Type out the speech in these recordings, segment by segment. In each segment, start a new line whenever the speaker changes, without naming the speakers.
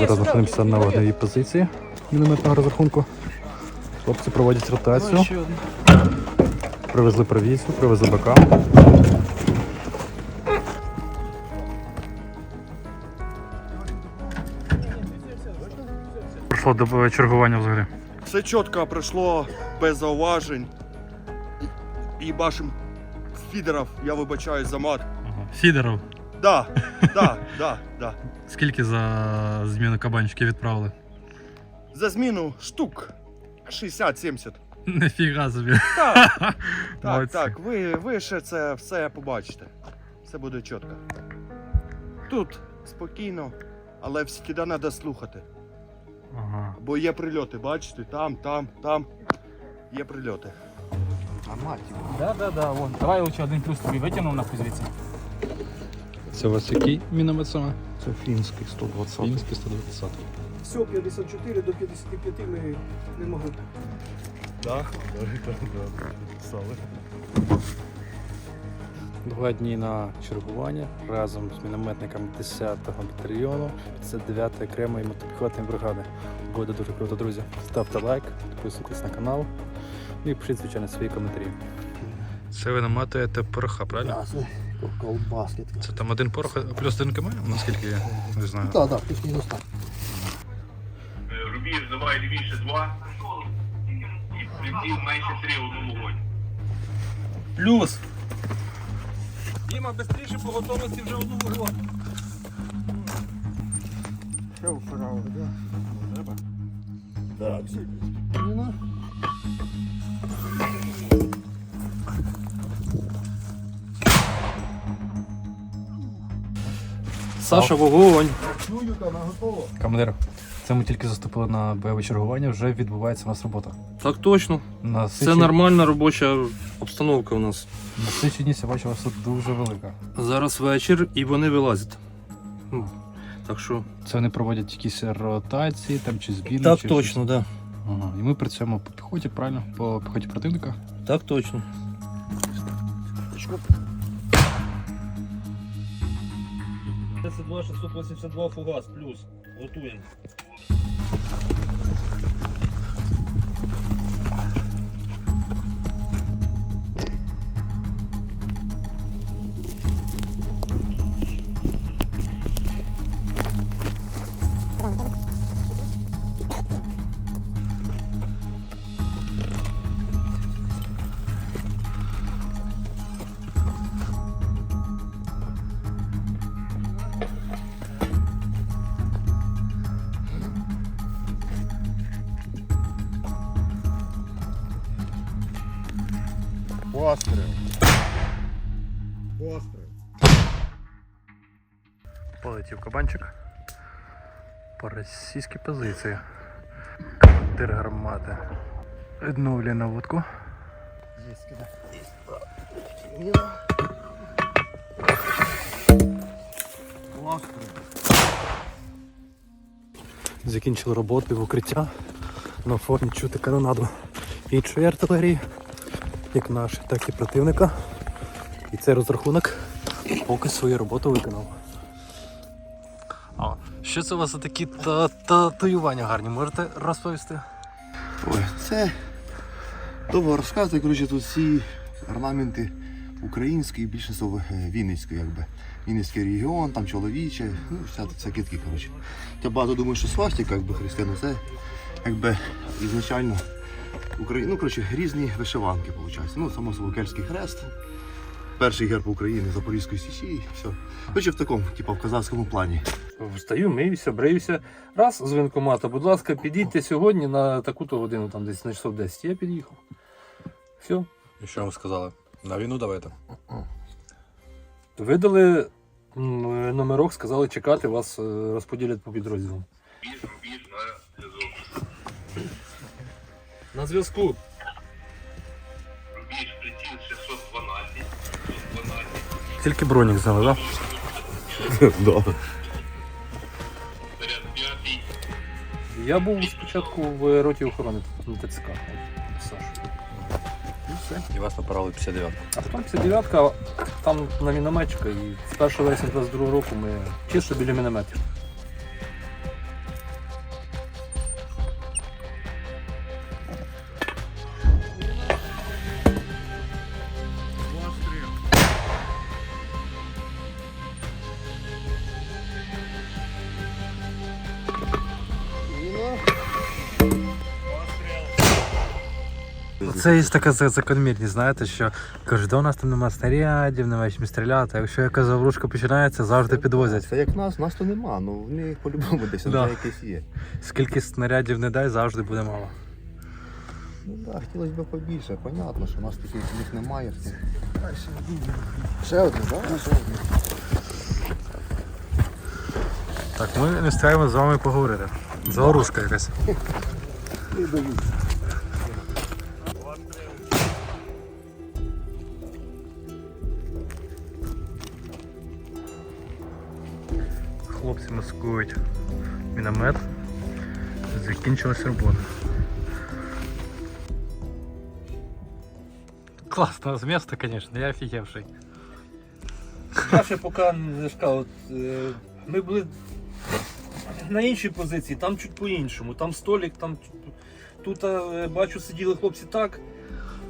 Зараз знаходимося на вогневій позиції мінометного розрахунку. Хлопці проводять ротацію. Привезли провізію, привезли БК. Пройшло до чергування взагалі.
Все чітко пройшло без зауважень. І, і башим фідерів, я вибачаюсь за мат.
Фідеров.
Да, да, да, да.
Скільки за зміну кабанчиків відправили?
За зміну штук 60-70.
Нефіга собі.
Так, так,
Молодці.
так. Ви, ви ще це все побачите. Все буде чітко. Тут спокійно, але всі треба слухати.
Ага.
Бо є прильоти, бачите, там, там, там. Є прильоти.
Да, да, да, вон. Давай лучше один плюс тобі витягнув нахуй звідси.
Це у вас який міномет саме?
Це фінський 120.
Фінський 120.
Все, 54 до 55 ми не могли.
Да?
Два дні на чергування разом з мінометниками 10-го батальйону 59-ї окремої мотопіхотної бригади. Буде дуже круто, друзі. Ставте лайк, підписуйтесь на канал і пишіть, звичайно, свої коментарі. Це ви наматуєте пороха, правильно?
Колбаски.
Це там один порох плюс один км, наскільки я не знаю.
Так, так, плюс-мінус так.
Рубіж давай лівіше 2 і приціл менше 3 одну вогонь.
Плюс. Діма, швидше по готовності вже одну вогонь.
Ще вправо, так? Так,
Саша, вогонь! Командир, це ми тільки заступили на бойове чергування, вже відбувається у нас робота.
Так точно.
На
Це нормальна робоча обстановка у нас.
Насиченість, я бачу, у вас тут дуже велика.
Зараз вечір і вони вилазять. Так що.
Це вони проводять якісь ротації там чи збірні?
Так
чи
точно,
щось?
да.
Ага. І ми працюємо по піхоті, правильно? По піхоті противника.
Так точно. Фугас плюс. Готуємо.
Полетів кабанчик. По російській позиції. Командир гармати. Відновлює наводку. Закінчили роботи в укриття. На фоні чути канонаду іншої артилерії, як нашої, так і противника. І цей розрахунок поки свою роботу виконав. Що це у вас за такі татуювання гарні? Можете розповісти?
Ой, це довго розказувати. Коротше, тут всі орнаменти українські, більшість Вінницької, якби. Вінницький регіон, там чоловіче, ну, вся це китки, коротше. Я багато думаю, що свастика, якби християни, це якби ізначально Украї... ну, коротше, різні вишиванки, виходить. Ну, само собою Кельтський хрест, перший герб України, Запорізької Січі, і все. Коротше, в такому, типу, в казацькому плані.
Встаю, миюся, бриюся. Раз з воєнкомата, будь ласка, підійдьте сьогодні на таку-то годину, там десь на часов 10. Я під'їхав. Все.
І що вам сказали? На війну давайте.
Видали номерок, сказали чекати, вас е, розподілять по підрозділам.
На зв'язок.
На зв'язку.
Рубіж приціл 612. 612.
Тільки бронік взяли, так?
Заряд
Я був спочатку в роті охорони на ТЦК. Саш. І все.
І вас направили 59.
А потім 59-ка, там на мінометчика, і з 1 вересня 22 року ми чисто біля мінометів.
Це є така закономірність, знаєте, що кажуть, у нас там немає снарядів, немає чим стріляти. А якщо яка заврушка починається, завжди підвозять.
Це як нас, нас то нема, ну в них по-любому десь
Да.
якесь є.
Скільки снарядів не дай, завжди буде мало.
Ну так, да, хотілося б побільше. Понятно, що у нас таких них немає. Ще одне, так? Ще одне.
Так, ми не встигаємо з вами поговорити. Заворушка якась. Закінчилась робота. Класне з міста, звісно, я офігевший.
Я ще поки не от, е, ми були на іншій позиції, там чуть по-іншому. Там столик, там тут е, бачу, сиділи хлопці так.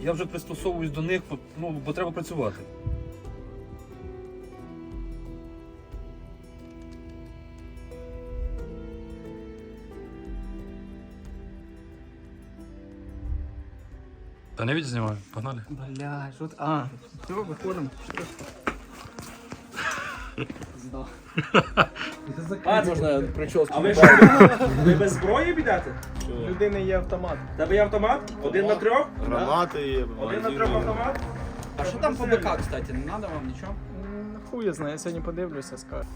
Я вже пристосовуюсь до них, ну, бо треба працювати.
Та не від знімаю, погнали.
Бля, що ти? А, все, виходимо. Здав.
А, можна прическу.
А ви Ви без зброї підете?
У людини є автомат.
Тебе є автомат? Один на трьох?
Гранати є,
Один на трьох автомат?
А що там по БК, кстати, не треба вам нічого?
Хуй я знаю, я сьогодні подивлюся, скажу.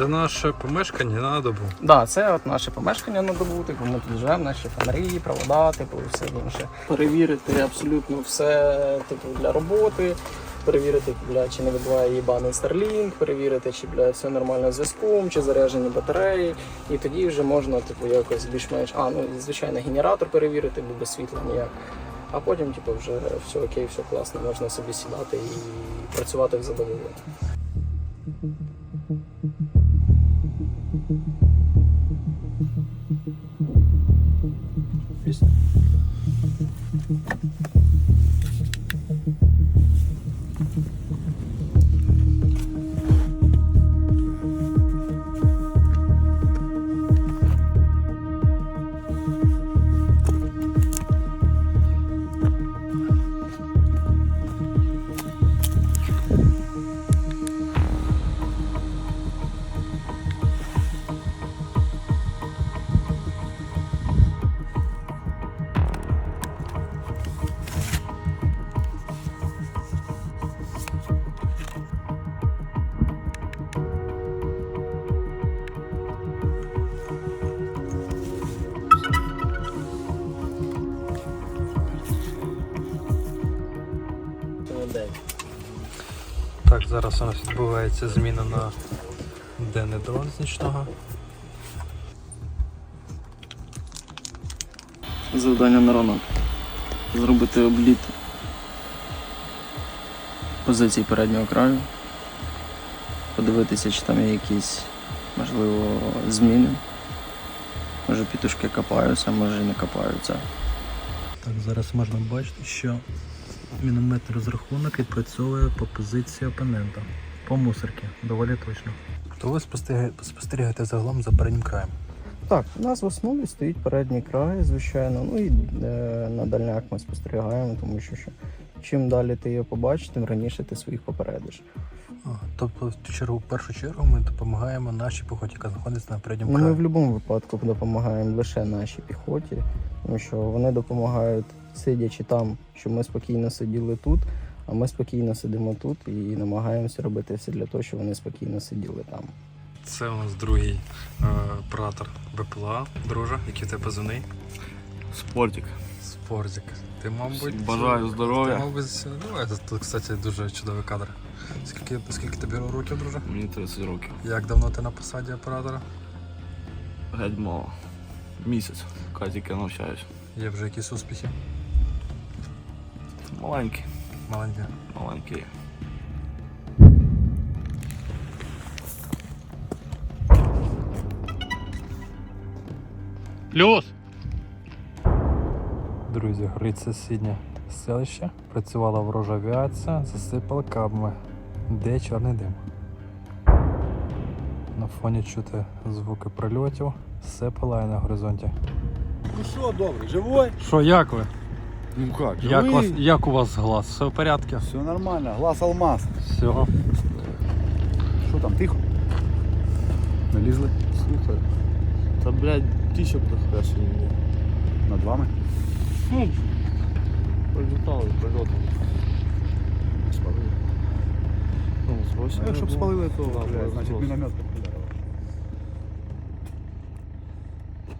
Це наше помешкання на добу.
Да, це от наше помешкання на добу, типу ми тут живемо, наші фонарі, провода, типу, все інше. Перевірити абсолютно все, типу, для роботи. Перевірити, бля, чи не вибиває їбаний Starlink, перевірити, чи бля, все нормально з зв'язком, чи заряджені батареї. І тоді вже можна, типу, якось більш-менш. А, ну звичайно, генератор перевірити, бо без світла ніяк. А потім, типу, вже все окей, все класно, можна собі сідати і працювати в задоволення. Peace.
Так, зараз у нас відбувається зміна на денний дрон з нічного.
Завдання на ранок. Зробити обліт позицій переднього краю. Подивитися, чи там є якісь, можливо, зміни. Може пітушки копаються, може і не копаються.
Так, зараз можна бачити, що мінометний розрахунок відпрацьовує по позиції опонента. По мусорці, доволі точно. То ви спостерігаєте, спостерігаєте загалом за переднім краєм.
Так, у нас в основі стоїть передній край, звичайно. Ну і е, на дальняк ми спостерігаємо, тому що, що чим далі ти його побачиш, тим раніше ти своїх попередиш.
А, тобто, в чергу, в першу чергу ми допомагаємо нашій піхоті, яка знаходиться на передньому
Ну, ми в будь-якому випадку допомагаємо лише нашій піхоті, тому що вони допомагають, сидячи там, щоб ми спокійно сиділи тут, а ми спокійно сидимо тут і намагаємося робити все для того, щоб вони спокійно сиділи там.
Це у нас другий е, оператор БПЛА, друже, який тебе позивний.
Спортик.
Спортик. Ти, мабуть,
Бажаю здоров'я.
Ти, мабуть, давай, тут, кстати, дуже чудовий кадр. Скільки, скільки тобі років, друже?
Мені 30 років.
Як давно ти на посаді оператора?
Геть мало. Місяць. Кай тільки навчаюсь.
Є вже якісь успіхи?
Маленький.
Маленькі.
Маленький.
Друзі, горить сусіднє селище. Працювала ворожа авіація, засипала кабами. Де чорний дим. На фоні чути звуки прильотів. Все палає на горизонті.
Ну що, добре, живой?
Що, як ви?
Ну як,
Як, вас, як у вас глаз? Все в порядку?
Все нормально, глаз алмаз.
Всього.
Що там, тихо? Налізли
Слухай. Та, блядь, тічок дохуя сьогодні.
над вами.
Ну, прилітали, прильоти. Спалили. Ну, з
Ну,
восьми
якщо б спалили, то,
Да,
блядь, значить міномет.